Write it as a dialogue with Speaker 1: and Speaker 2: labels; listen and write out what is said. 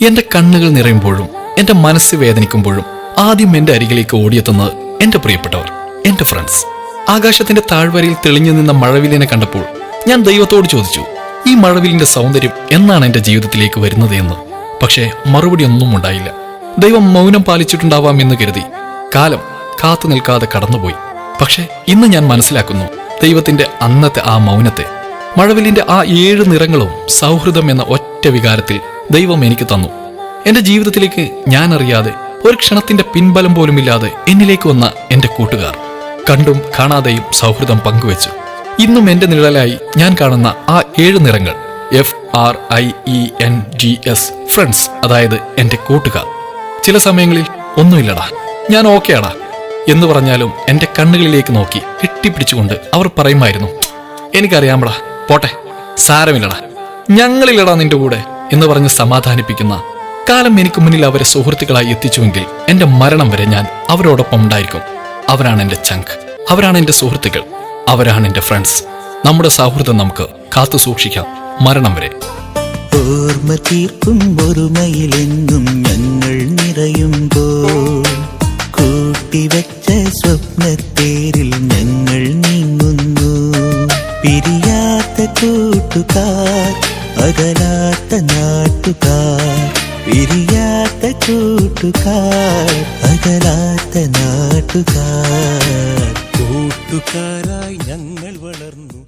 Speaker 1: എന്റെ കണ്ണുകൾ നിറയുമ്പോഴും എന്റെ മനസ്സ് വേദനിക്കുമ്പോഴും ആദ്യം എന്റെ അരികിലേക്ക് ഓടിയെത്തുന്നത് എന്റെ പ്രിയപ്പെട്ടവർ എന്റെ ഫ്രണ്ട്സ് ആകാശത്തിന്റെ താഴ്വരയിൽ തെളിഞ്ഞു നിന്ന മഴവില്ലിനെ കണ്ടപ്പോൾ ഞാൻ ദൈവത്തോട് ചോദിച്ചു ഈ മഴവിലിന്റെ സൗന്ദര്യം എന്നാണ് എന്റെ ജീവിതത്തിലേക്ക് വരുന്നത് എന്ന്? പക്ഷേ മറുപടി ഒന്നും ഉണ്ടായില്ല. ദൈവം മൗനം പാലിച്ചിട്ടുണ്ടാവാം എന്ന് കരുതി കാലം കാത്തു നിൽക്കാതെ കടന്നുപോയി. പക്ഷേ ഇന്ന് ഞാൻ മനസ്സിലാക്കുന്നു ദൈവത്തിന്റെ അന്നത്തെ ആ മൗനത്തെ മഴവിലിന്റെ ആ ഏഴ് നിറങ്ങളും സൗഹൃദം എന്ന ഒറ്റ വികാരത്തിൽ ദൈവം എനിക്ക് തന്നു. എന്റെ ജീവിതത്തിലേക്ക് ഞാൻ അറിയാതെ ഒരു ക്ഷണത്തിന്റെ പിൻബലം പോലുമില്ലാതെ എന്നിലേക്ക് വന്ന എന്റെ കൂട്ടുകാർ കണ്ടും കാണാതെയും സൗഹൃദം പങ്കുവച്ചു. ഇന്നും എന്റെ നിഴലായി ഞാൻ കാണുന്ന ആ ഏഴ് നിറങ്ങൾ F R I E N G S friends അതായത് എന്റെ കൂട്ടുകാർ. ചില സമയങ്ങളിൽ ഒന്നുമില്ലടാ ഞാൻ ഓക്കെയാടാ എന്ന് പറഞ്ഞാലും എന്റെ കണ്ണുകളിലേക്ക് നോക്കി കെട്ടിപ്പിടിച്ചുകൊണ്ട് അവർ പറയുമായിരുന്നു. എനിക്കറിയാമടാ പോട്ടെ സാരമില്ലടാ. ഞങ്ങളില്ലടാ നിന്റെ കൂടെ. എന്ന് പറഞ്ഞ് സമാധാനിപ്പിക്കുന്ന കാലം എനിക്ക് മുന്നിൽ അവരെ സുഹൃത്തുക്കളായി എത്തിച്ചുവെങ്കിൽ എന്റെ മരണം വരെ ഞാൻ അവരോടൊപ്പം ഉണ്ടായിരിക്കും. അവരാണ് എന്റെ ചങ്ക്. അവരാണ് എന്റെ സുഹൃത്തുക്കൾ. അവരാണ് എന്റെ ഫ്രണ്ട്സ്. നമ്മുടെ സൗഹൃദം നമുക്ക് കാത്തു സൂക്ഷിക്കാം. മരണം വരെ.
Speaker 2: ഓർമ്മ തീർക്കും ഒരുമയിലെന്നും ഞങ്ങൾ നിറയുമ്പോൾ കൂട്ടിവെച്ച സ്വപ്നത്തേരിൽ ഞങ്ങൾ നീങ്ങുന്നു. പിരിയാത്ത കൂട്ടുകാർ അകലാത്ത നാട്ടുകാർ പിരിയാത്ത കൂട്ടുകാർ അകലാത്ത നാട്ടുകാർ. കൂട്ടുകാരായി ഞങ്ങൾ വളർന്നു.